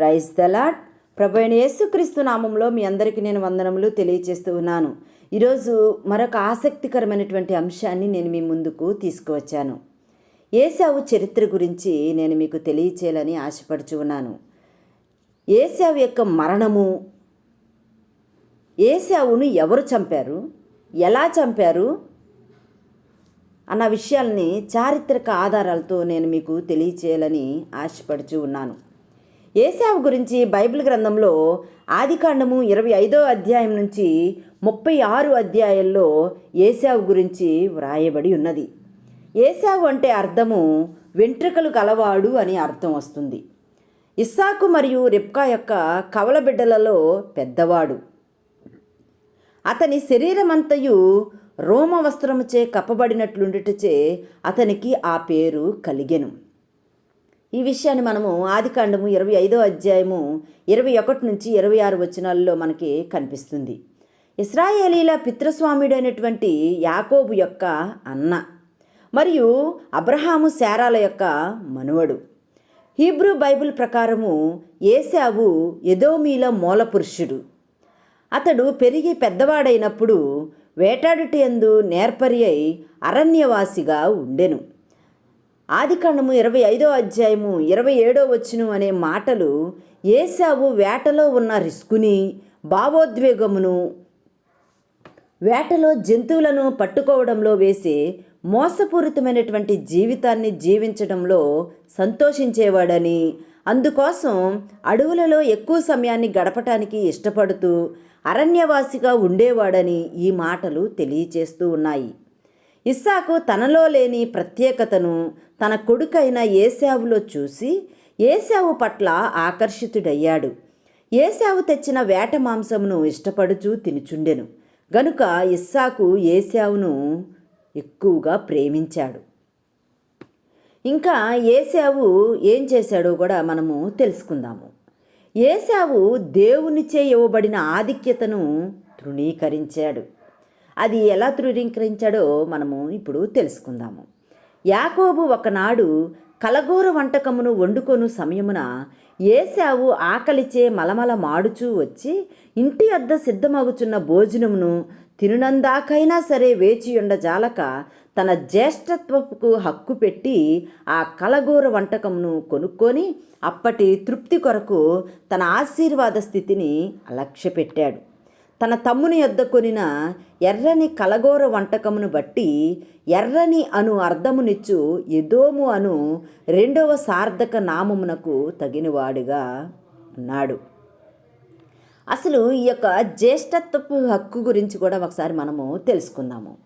Praise the Lord ప్రభు అయిన యేసుక్రీస్తు నామంలో మీ అందరికీ నేను వందనములు తెలియజేస్తూ ఉన్నాను. ఈరోజు మరొక ఆసక్తికరమైనటువంటి అంశాన్ని నేను మీ ముందుకు తీసుకువచ్చాను. ఏసావు చరిత్ర గురించి నేను మీకు తెలియచేయాలని ఆశపడుచు ఉన్నాను. ఏసావు యొక్క మరణము ఏసావును ఎవరు చంపారు ఎలా చంపారు అన్న విషయాల్ని చారిత్రక ఆధారాలతో నేను మీకు తెలియచేయాలని ఆశపడుచు ఉన్నాను. ఏసావు గురించి బైబిల్ గ్రంథంలో ఆదికాండము ఇరవై ఐదో అధ్యాయం నుంచి ముప్పై ఆరు అధ్యాయాల్లో ఏసావు గురించి వ్రాయబడి ఉన్నది. ఏసావు అంటే అర్థము వెంట్రుకలు కలవాడు అని అర్థం వస్తుంది. ఇస్సాకు మరియు రిప్కా యొక్క కవల బిడ్డలలో పెద్దవాడు. అతని శరీరమంతయు రోమ వస్త్రముచే కప్పబడినట్లుండుటచే అతనికి ఆ పేరు కలిగెను. ఈ విషయాన్ని మనము ఆదికాండము ఇరవై ఐదో అధ్యాయము ఇరవై ఒకటి నుంచి ఇరవై ఆరు వచనాల్లో మనకి కనిపిస్తుంది. ఇస్రాయేలీల పితృస్వాముడైనటువంటి యాకోబు యొక్క అన్న మరియు అబ్రహాము శారాల యొక్క మనువడు. హీబ్రూ బైబిల్ ప్రకారము ఏసావు ఎదోమీల మూలపురుషుడు. అతడు పెరిగి పెద్దవాడైనప్పుడు వేటాడుటందు నేర్పరి అయి అరణ్యవాసిగా ఉండెను. ఆదికాండము ఇరవై ఐదో అధ్యాయము ఇరవై ఏడో వచ్చును అనే మాటలు ఏసావు వేటలో ఉన్న రిస్కుని భావోద్వేగమును వేటలో జంతువులను పట్టుకోవడంలో వేసే మోసపూరితమైనటువంటి జీవితాన్ని జీవించడంలో సంతోషించేవాడని. అందుకోసం అడవులలో ఎక్కువ సమయాన్ని గడపటానికి ఇష్టపడుతూ అరణ్యవాసిగా ఉండేవాడని ఈ మాటలు తెలియచేస్తూ ఉన్నాయి. ఇస్సాకు తనలో లేని ప్రత్యేకతను తన కొడుకైన ఏసావులో చూసి ఏసావు పట్ల ఆకర్షితుడయ్యాడు. ఏసావు తెచ్చిన వేట మాంసమును ఇష్టపడుచూ తినుచుండెను. గనుక ఇస్సాకు ఏసావును ఎక్కువగా ప్రేమించాడు. ఇంకా ఏసావు ఏం చేశాడో కూడా మనము తెలుసుకుందాము. ఏసావు దేవునిచే ఇవ్వబడిన ఆధిక్యతను తృణీకరించాడు. అది ఎలా ధృవీకరించాడో మనము ఇప్పుడు తెలుసుకుందాము. యాకోబు ఒకనాడు కలగూర వంటకమును వండుకొను సమయమున ఏసావు ఆకలిచే మలమల మాడుచూ వచ్చి ఇంటి అద్ద సిద్ధమగుచున్న భోజనమును తినునందాకైనా సరే వేచియుండ జాలక తన జ్యేష్ఠత్వపు హక్కు పెట్టి ఆ కలగూర వంటకమును కొనుక్కొని అప్పటి తృప్తి కొరకు తన ఆశీర్వాద స్థితిని అలక్ష్యపెట్టాడు. తన తమ్ముని యొద్ద కొనిన ఎర్రని కలగోర వంటకమును బట్టి ఎర్రని అను అర్థమునిచ్చు ఎదోము అను రెండవ సార్థక నామమునకు తగినవాడుగా ఉన్నాడు అసలు ఈ యొక్క జ్యేష్ఠత్వపు హక్కు గురించి కూడా ఒకసారి మనము తెలుసుకుందాము.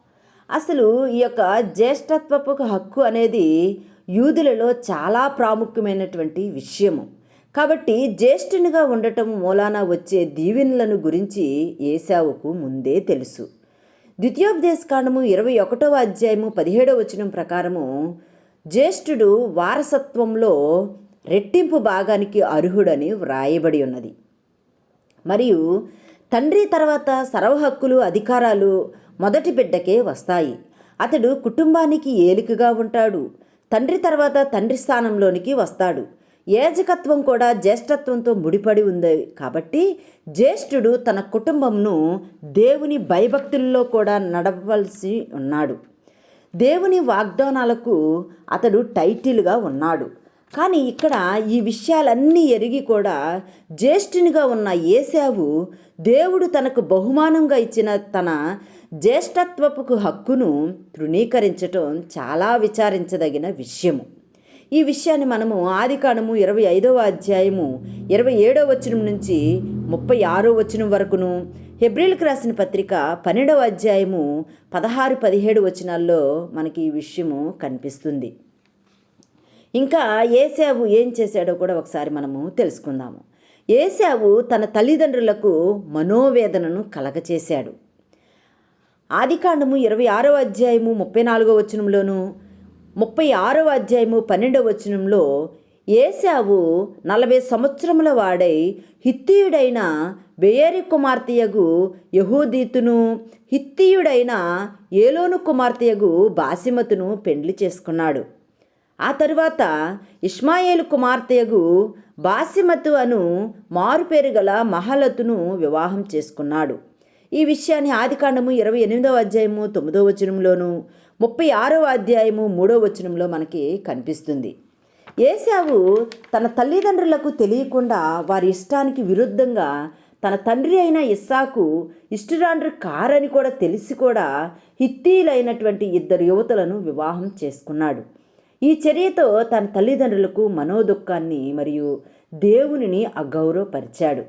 అసలు ఈ యొక్క జ్యేష్ఠత్వపు హక్కు అనేది యూదులలో చాలా ప్రాముఖ్యమైనటువంటి విషయము. కాబట్టి జ్యేష్ఠునిగా ఉండటం మూలాన వచ్చే దీవెనలను గురించి ఏసావుకు ముందే తెలుసు. ద్వితీయోపదేశకాండము ఇరవై ఒకటవ అధ్యాయము పదిహేడవ వచనం ప్రకారము జ్యేష్ఠుడు వారసత్వంలో రెట్టింపు భాగానికి అర్హుడని వ్రాయబడి ఉన్నది. మరియు తండ్రి తర్వాత సర్వహక్కులు అధికారాలు మొదటి బిడ్డకే వస్తాయి. అతడు కుటుంబానికి ఏలికగా ఉంటాడు. తండ్రి తర్వాత తండ్రి స్థానంలోనికి వస్తాడు. ఏజకత్వం కూడా జ్యేష్ఠత్వంతో ముడిపడి ఉంది. కాబట్టి జ్యేష్ఠుడు తన కుటుంబంను దేవుని భయభక్తుల్లో కూడా నడవలసి ఉన్నాడు. దేవుని వాగ్దానాలకు అతడు టైటిల్గా ఉన్నాడు. కానీ ఇక్కడ ఈ విషయాలన్నీ ఎరిగి కూడా జ్యేష్ఠునిగా ఉన్న ఏసావు దేవుడు తనకు బహుమానంగా ఇచ్చిన తన జ్యేష్ఠత్వపు హక్కును తృణీకరించటం చాలా విచారించదగిన విషయము. ఈ విషయాన్ని మనము ఆదికాండము ఇరవై ఐదవ అధ్యాయము ఇరవై ఏడవ వచనం నుంచి ముప్పై ఆరో వచనం వరకును హెబ్రిల్కి రాసిన పత్రిక పన్నెండవ అధ్యాయము పదహారు పదిహేడు వచనాల్లో మనకి ఈ విషయము కనిపిస్తుంది. ఇంకా ఏసావు ఏం చేశాడో కూడా ఒకసారి మనము తెలుసుకుందాము. ఏసావు తన తల్లిదండ్రులకు మనోవేదనను కలగచేశాడు. ఆదికాండము ఇరవై ఆరో అధ్యాయము ముప్పై నాలుగో వచనంలోను ముప్పై ఆరవ అధ్యాయము పన్నెండవ వచనంలో ఏసావు నలభై సంవత్సరముల వాడై హిత్తీయుడైన బేయరి కుమార్తెయగు యహూదీతును హిత్తీయుడైన ఏలోను కుమార్తెయగు బాసిమతును పెండ్లి చేసుకున్నాడు. ఆ తరువాత ఇష్మాయేలు కుమార్తెయగు బాసిమతు అను మారుపేరు గల మహలతును వివాహం చేసుకున్నాడు. ఈ విషయాన్ని ఆదికాండము ఇరవై ఎనిమిదవ అధ్యాయము తొమ్మిదో వచనంలోను ముప్పై ఆరవ అధ్యాయము మూడో వచనంలో మనకి కనిపిస్తుంది. ఏసావు తన తల్లిదండ్రులకు తెలియకుండా వారి ఇష్టానికి విరుద్ధంగా తన తండ్రి అయిన ఇస్సాకు ఇష్టరాండ్రు కారని కూడా తెలిసి కూడా హిత్తీలైనటువంటి ఇద్దరు యువతులను వివాహం చేసుకున్నాడు. ఈ చర్యతో తన తల్లిదండ్రులకు మనోదుఖాన్ని మరియు దేవునిని అగౌరవపరిచాడు.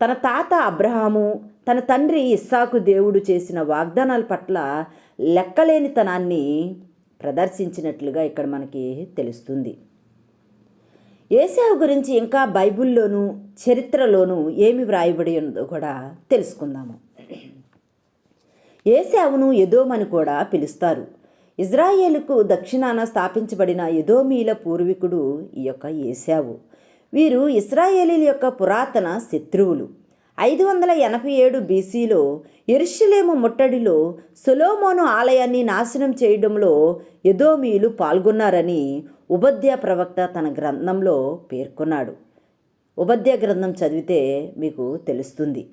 తన తాత అబ్రహాము తన తండ్రి ఇస్సాకు దేవుడు చేసిన వాగ్దానాల పట్ల లెక్కలేనితనాన్ని ప్రదర్శించినట్లుగా ఇక్కడ మనకి తెలుస్తుంది. ఏసావు గురించి ఇంకా బైబిల్లోనూ చరిత్రలోనూ ఏమి వ్రాయబడి ఉందో కూడా తెలుసుకుందాము. ఏసావును ఎదోమని కూడా పిలుస్తారు. ఇజ్రాయేలుకు దక్షిణాన స్థాపించబడిన ఎదోమీల పూర్వీకుడు ఈ యొక్క ఏసావు వీరు ఇస్రాయేలీల యొక్క పురాతన శత్రువులు. ఐదు వందల ఎనభై ఏడు బీసీలో ఎరుషులేము ముట్టడిలో సొలోమోను ఆలయాన్ని నాశనం చేయడంలో యదోమీయులు పాల్గొన్నారని ఉపధ్య ప్రవక్త తన గ్రంథంలో పేర్కొన్నాడు. ఉపధ్య గ్రంథం చదివితే మీకు తెలుస్తుంది.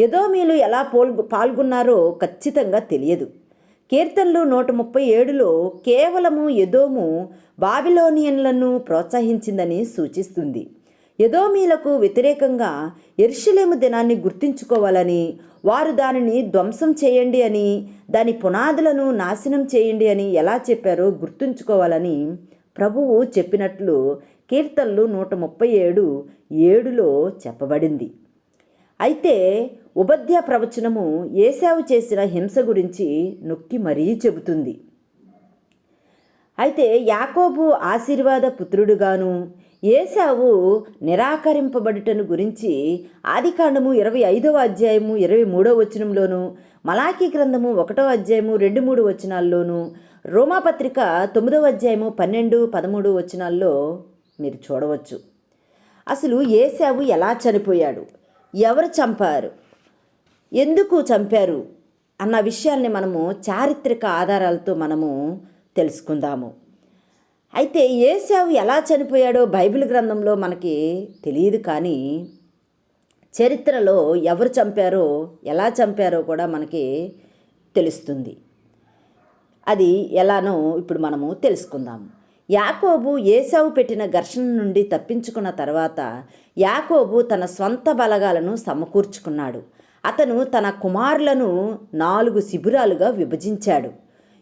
యదోమీయులు ఎలా పోల్ పాల్గొన్నారో ఖచ్చితంగా తెలియదు. కీర్తనలు నూట ముప్పై ఏడులో కేవలము యదోము బాబిలోనియన్లను ప్రోత్సహించిందని సూచిస్తుంది. యదోమీలకు వ్యతిరేకంగా ఎరుషలేము దినాన్ని గుర్తుంచుకోవాలని వారు దానిని ధ్వంసం చేయండి అని దాని పునాదులను నాశనం చేయండి అని ఎలా చెప్పారో గుర్తుంచుకోవాలని ప్రభువు చెప్పినట్లు కీర్తనలు నూట ముప్పై ఏడు ఏడులో చెప్పబడింది. అయితే ఉపధ్య ప్రవచనము ఏసావు చేసిన హింస గురించి నొక్కి మరీ చెబుతుంది. అయితే యాకోబు ఆశీర్వాద పుత్రుడుగాను ఏసావు నిరాకరింపబడుటను గురించి ఆదికాండము ఇరవై ఐదవ అధ్యాయము ఇరవై మూడవ వచనంలోను మలాఖీ గ్రంథము ఒకటో అధ్యాయము రెండు మూడు వచనాల్లోనూ రోమాపత్రిక తొమ్మిదవ అధ్యాయము పన్నెండు పదమూడు వచనాల్లో మీరు చూడవచ్చు. అసలు ఏసావు ఎలా చనిపోయాడు? ఎవరు చంపారు? ఎందుకు చంపారు? అన్న విషయాల్ని మనము చారిత్రక ఆధారాలతో మనము తెలుసుకుందాము. అయితే ఏసావు ఎలా చనిపోయాడో బైబిల్ గ్రంథంలో మనకి తెలియదు కానీ చరిత్రలో ఎవరు చంపారో ఎలా చంపారో కూడా మనకి తెలుస్తుంది. అది ఎలానో ఇప్పుడు మనము తెలుసుకుందాం. యాకోబు ఏసావు పెట్టిన ఘర్షణ నుండి తప్పించుకున్న తర్వాత యాకోబు తన స్వంత బలగాలను సమకూర్చుకున్నాడు. అతను తన కుమారులను నాలుగు శిబిరాలుగా విభజించాడు.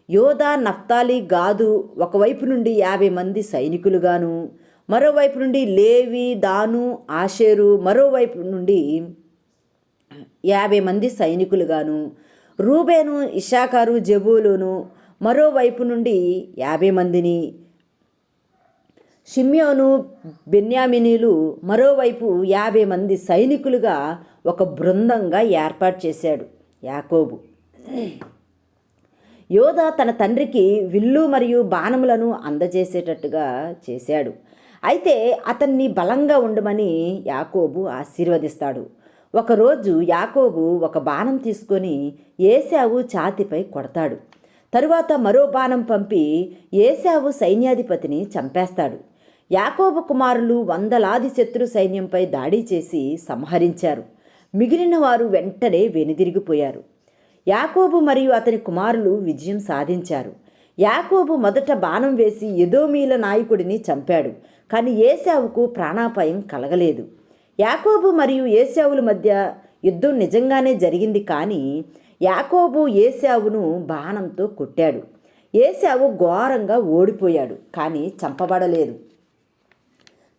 యోధా నఫ్తాలి గాదు ఒకవైపు నుండి యాభై మంది సైనికులుగాను మరోవైపు నుండి లేవి దాను ఆషేరు మరోవైపు నుండి యాభై మంది సైనికులుగాను రూబేను ఇషాకారు జబూలును మరోవైపు నుండి యాభై మందిని షిమ్యోను బెన్యామినీలు మరోవైపు యాభై మంది సైనికులుగా ఒక బృందంగా ఏర్పాటు చేశాడు యాకోబు. యోధ తన తండ్రికి విల్లు మరియు బాణములను అందజేసేటట్టుగా చేశాడు. అయితే అతన్ని బలంగా ఉండమని యాకోబు ఆశీర్వదిస్తాడు. ఒకరోజు యాకోబు ఒక బాణం తీసుకొని ఏసావు ఛాతిపై కొడతాడు. తరువాత మరో బాణం పంపి ఏసావు సైన్యాధిపతిని చంపేస్తాడు. యాకోబు కుమారులు వందలాది శత్రు సైన్యంపై దాడి చేసి సంహరించారు. మిగిలిన వారు వెంటనే వెనుదిరిగిపోయారు. యాకోబు మరియు అతని కుమారులు విజయం సాధించారు. యాకోబు మొదట బాణం వేసి ఎదోమీల నాయకుడిని చంపాడు కానీ ఏసావుకు ప్రాణాపాయం కలగలేదు. యాకోబు మరియు ఏసావుల మధ్య యుద్ధం నిజంగానే జరిగింది కానీ యాకోబు ఏసావును బాణంతో కొట్టాడు. ఏసావు ఘోరంగా ఓడిపోయాడు కానీ చంపబడలేదు.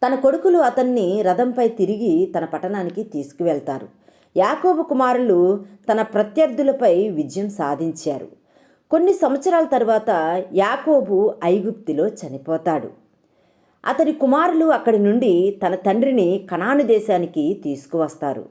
తన కొడుకులు అతన్ని రథంపై తిరిగి తన పట్టణానికి తీసుకువెళ్తారు. యాకోబు కుమారులు తన ప్రత్యర్థులపై విజయం సాధించారు. కొన్ని సంవత్సరాల తర్వాత యాకోబు ఐగుప్తిలో చనిపోతాడు. అతని కుమారులు అక్కడి నుండి తన తండ్రిని కణాను దేశానికి తీసుకువస్తారు.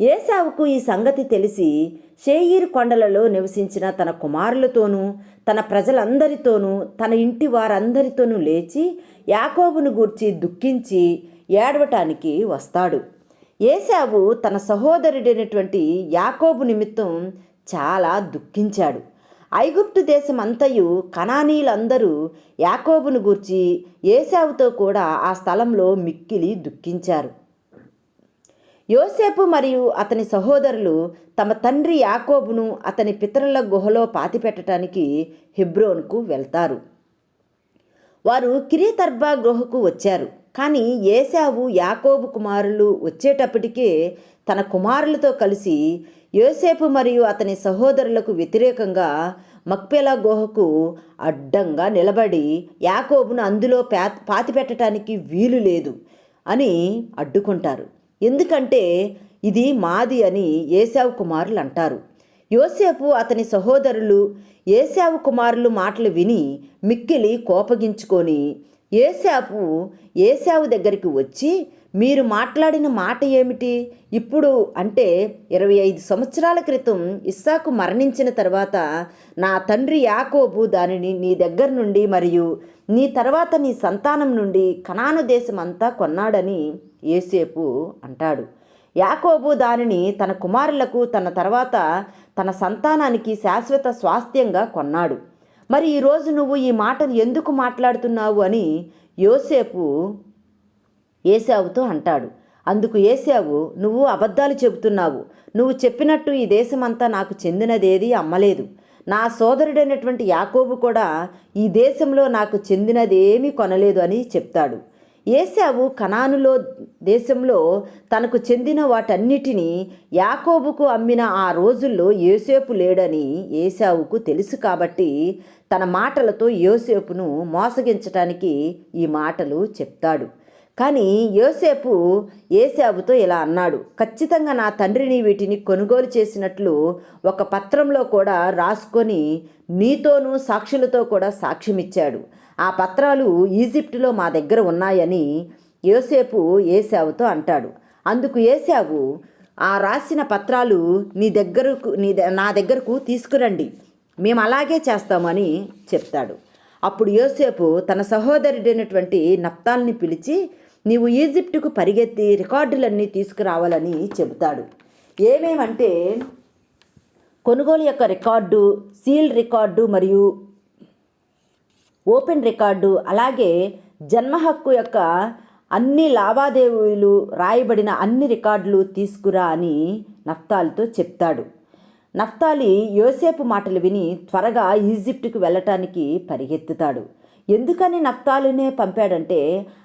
ఏసావుకు ఈ సంగతి తెలిసి షేయీరు కొండలలో నివసించిన తన కుమారులతోనూ తన ప్రజలందరితోనూ తన ఇంటి వారందరితోనూ లేచి యాకోబును గూర్చి దుఃఖించి ఏడవటానికి వస్తాడు. ఏసావు తన సహోదరుడైనటువంటి యాకోబు నిమిత్తం చాలా దుఃఖించాడు. ఐగుప్తు దేశం అంతయు కణానీలందరూ యాకోబును గూర్చి ఏసావుతో కూడా ఆ స్థలంలో మిక్కిలి దుఃఖించారు. యోసేపు మరియు అతని సహోదరులు తమ తండ్రి యాకోబును అతని పితరుల గుహలో పాతిపెట్టడానికి హెబ్రోన్కు వెళ్తారు. వారు కిరీతర్బా గుహకు వచ్చారు. కానీ ఏసావు యాకోబు కుమారులు వచ్చేటప్పటికే తన కుమారులతో కలిసి యోసేపు మరియు అతని సహోదరులకు వ్యతిరేకంగా మక్పేలా గుహకు అడ్డంగా నిలబడి యాకోబును అందులో పా పాతిపెట్టడానికి వీలు లేదు అని అడ్డుకుంటారు. ఎందుకంటే ఇది మాది అని ఏసావు కుమారులు అంటారు. యోసేపు అతని సహోదరులు ఏసావు కుమారులు మాటలు విని మిక్కిలి కోపగించుకొని ఏసాపు ఏసావు దగ్గరికి వచ్చి మీరు మాట్లాడిన మాట ఏమిటి? ఇప్పుడు అంటే ఇరవై ఐదు సంవత్సరాల క్రితం ఇస్సాకు మరణించిన తర్వాత నా తండ్రి యాకోబు దానిని నీ దగ్గర నుండి మరియు నీ తర్వాత నీ సంతానం నుండి కనాను దేశం అంతా కొన్నాడని ఏసేపు అంటాడు. యాకోబు దానిని తన కుమారులకు తన తర్వాత తన సంతానానికి శాశ్వత స్వాస్థ్యంగా కొన్నాడు. మరి ఈరోజు నువ్వు ఈ మాటను ఎందుకు మాట్లాడుతున్నావు అని యోసేపు ఏసావుతో అంటాడు. అందుకు ఏసావు నువ్వు అబద్ధాలు చెబుతున్నావు. నువ్వు చెప్పినట్టు ఈ దేశమంతా నాకు చెందినదేది అమ్మలేదు. నా సోదరుడైనటువంటి యాకోబు కూడా ఈ దేశంలో నాకు చెందినదేమీ కొనలేదు అని చెప్తాడు. ఏసావు కనానులో దేశంలో తనకు చెందిన వాటన్నిటినీ యాకోబుకు అమ్మిన ఆ రోజుల్లో యోసేపు లేడని ఏసావుకు తెలుసు కాబట్టి తన మాటలతో యోసేపును మోసగించటానికి ఈ మాటలు చెప్తాడు. కానీ యోసేపు ఏసావుతో ఇలా అన్నాడు ఖచ్చితంగా నా తండ్రిని వీటిని కొనుగోలు చేసినట్లు ఒక పత్రంలో కూడా రాసుకొని నీతోనూ సాక్షులతో కూడా సాక్ష్యమిచ్చాడు. ఆ పత్రాలు ఈజిప్టులో మా దగ్గర ఉన్నాయని యోసేపు ఏసావుతో అంటాడు. అందుకు ఏసావు ఆ రాసిన పత్రాలు నీ దగ్గరకు నీ ద- నా దగ్గరకు తీసుకురండి. మేము అలాగే చేస్తామని చెప్తాడు. అప్పుడు యోసేపు తన సహోదరుడైనటువంటి నప్తాల్ని పిలిచి నీవు ఈజిప్టుకు పరిగెత్తి రికార్డులన్నీ తీసుకురావాలని చెబుతాడు. ఏమేమంటే కొనుగోలు యొక్క రికార్డు సీల్ రికార్డు మరియు ఓపెన్ రికార్డు అలాగే జన్మ హక్కు యొక్క అన్ని లావాదేవీలు రాయబడిన అన్ని రికార్డులు తీసుకురా అని నఫ్తాలితో చెప్తాడు. నఫ్తాలి యోసేపు మాటలు విని త్వరగా ఈజిప్టుకు వెళ్ళటానికి పరిగెత్తుతాడు. ఎందుకని నఫ్తాలినే పంపాడంటే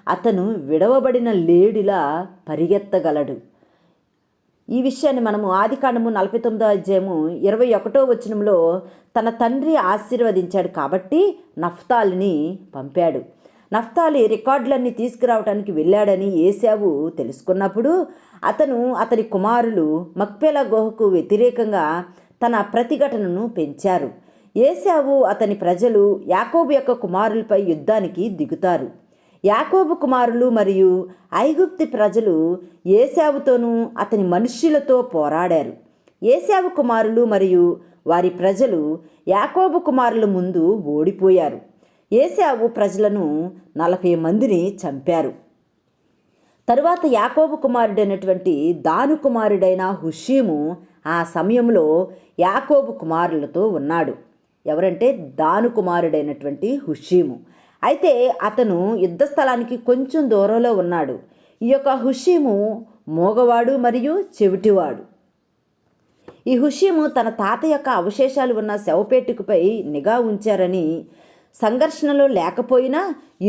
అతను విడవబడిన లేడిలా పరిగెత్తగలడు. ఈ విషయాన్ని మనము ఆదికాండము నలభై తొమ్మిదో అధ్యాయము ఇరవై ఒకటో వచనంలో తన తండ్రి ఆశీర్వదించాడు కాబట్టి నఫ్తాలిని పంపాడు. నఫ్తాలి రికార్డులన్నీ తీసుకురావడానికి వెళ్ళాడని ఏసావు తెలుసుకున్నప్పుడు అతను అతని కుమారులు మక్పేలా గుహకు వ్యతిరేకంగా తన ప్రతిఘటనను పెంచారు. ఏసావు అతని ప్రజలు యాకోబు యొక్క కుమారులపై యుద్ధానికి దిగుతారు. యాకోబు కుమారులు మరియు ఐగుప్తి ప్రజలు ఏసావుతోనూ అతని మనుష్యులతో పోరాడారు. ఏసావు కుమారులు మరియు వారి ప్రజలు యాకోబు కుమారుల ముందు ఓడిపోయారు. ఏసావు ప్రజలను నలభై మందిని చంపారు. తరువాత యాకోబు కుమారుడైనటువంటి దాను కుమారుడైన హుషీము ఆ సమయంలో యాకోబు కుమారులతో ఉన్నాడు. ఎవరంటే దాను కుమారుడైనటువంటి హుషీము. అయితే అతను యుద్ధ స్థలానికి కొంచెం దూరంలో ఉన్నాడు. ఈ యొక్క హుషీము మోగవాడు మరియు చెవిటివాడు. ఈ హుషీము తన తాత యొక్క అవశేషాలు ఉన్న శవపేటికపై నిఘా ఉంచారని సంఘర్షణలో లేకపోయినా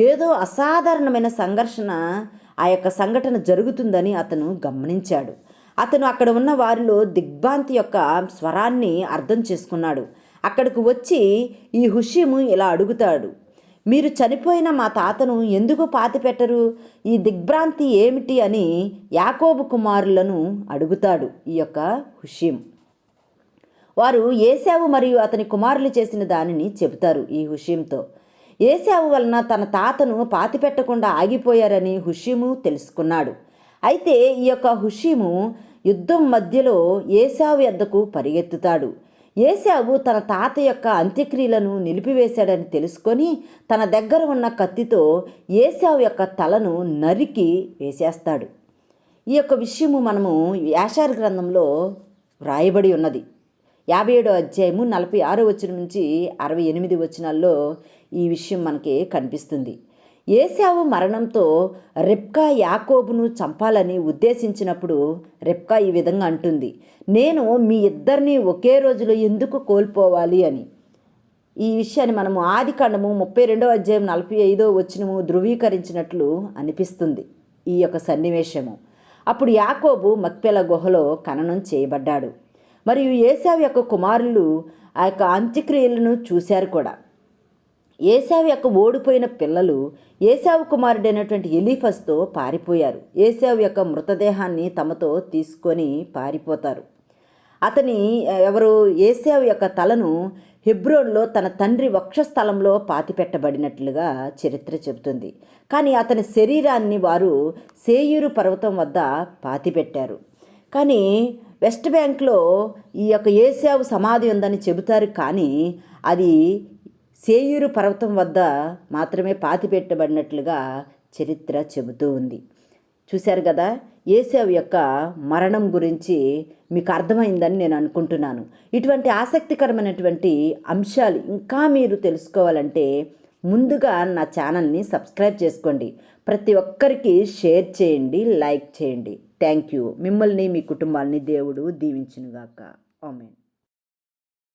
ఏదో అసాధారణమైన సంఘర్షణ ఆ యొక్క సంఘటన జరుగుతుందని అతను గమనించాడు. అతను అక్కడ ఉన్న వారిలో దిగ్భాంతి యొక్క స్వరాన్ని అర్థం చేసుకున్నాడు. అక్కడికి వచ్చి ఈ హుషీము ఇలా అడుగుతాడు. మీరు చనిపోయిన మా తాతను ఎందుకు పాతిపెట్టరు? ఈ దిగ్భ్రాంతి ఏమిటి అని యాకోబు కుమారులను అడుగుతాడు ఈ యొక్క హుషీం. వారు ఏసావు మరియు అతని కుమారులు చేసిన దానిని చెబుతారు ఈ హుషీంతో. ఏసావు వలన తన తాతను పాతిపెట్టకుండా ఆగిపోయారని హుషీము తెలుసుకున్నాడు. అయితే ఈ యొక్క హుషీము యుద్ధం మధ్యలో ఏసావు ఎద్దకు పరిగెత్తుతాడు. ఏశావు తన తాత యొక్క అంత్యక్రియలను నిలిపివేశాడని తెలుసుకొని తన దగ్గర ఉన్న కత్తితో ఏసావు యొక్క తలను నరికి వేసేస్తాడు. ఈ యొక్క విషయము మనము యాషార్ గ్రంథంలో వ్రాయబడి ఉన్నది. యాభై ఏడో అధ్యాయము నలభై ఆరో వచ్చిన నుంచి అరవై ఎనిమిది వచనాల్లో ఈ విషయం మనకి కనిపిస్తుంది. ఏసావు మరణంతో రెప్కా యాకోబును చంపాలని ఉద్దేశించినప్పుడు రెప్కా ఈ విధంగా అంటుంది నేను మీ ఇద్దరిని ఒకే రోజులో ఎందుకు కోల్పోవాలి? అని. ఈ విషయాన్ని మనము ఆది కాండము ముప్పై రెండో అధ్యాయం నలభై ఐదో వచ్చినము ధృవీకరించినట్లు అనిపిస్తుంది ఈ యొక్క సన్నివేశము. అప్పుడు యాకోబు మక్పెల గుహలో ఖననం చేయబడ్డాడు. మరియు ఏసావు యొక్క కుమారులు ఆ యొక్క అంత్యక్రియలను చూశారు కూడా. ఏసావు యొక్క ఓడిపోయిన పిల్లలు ఏసావు కుమారుడైనటువంటి ఎలీఫస్తో పారిపోయారు. ఏసావు యొక్క మృతదేహాన్ని తమతో తీసుకొని పారిపోతారు. అతని ఎవరు? ఏసావు యొక్క తలను హెబ్రోన్లో తన తండ్రి వక్షస్థలంలో పాతిపెట్టబడినట్లుగా చరిత్ర చెబుతుంది. కానీ అతని శరీరాన్ని వారు సేయూరు పర్వతం వద్ద పాతిపెట్టారు. కానీ వెస్ట్ బ్యాంక్లో ఈ యొక్క ఏసావు సమాధి ఉందని చెబుతారు కానీ అది సేయూరు పర్వతం వద్ద మాత్రమే పాతిపెట్టబడినట్లుగా చరిత్ర చెబుతూ ఉంది. చూశారు కదా ఏసావు యొక్క మరణం గురించి మీకు అర్థమైందని నేను అనుకుంటున్నాను. ఇటువంటి ఆసక్తికరమైనటువంటి అంశాలు ఇంకా మీరు తెలుసుకోవాలంటే ముందుగా నా ఛానల్ని సబ్స్క్రైబ్ చేసుకోండి. ప్రతి ఒక్కరికి షేర్ చేయండి లైక్ చేయండి. Thank you. మిమ్మల్ని మీ కుటుంబాన్ని దేవుడు దీవించునుగాక. ఆమెన్.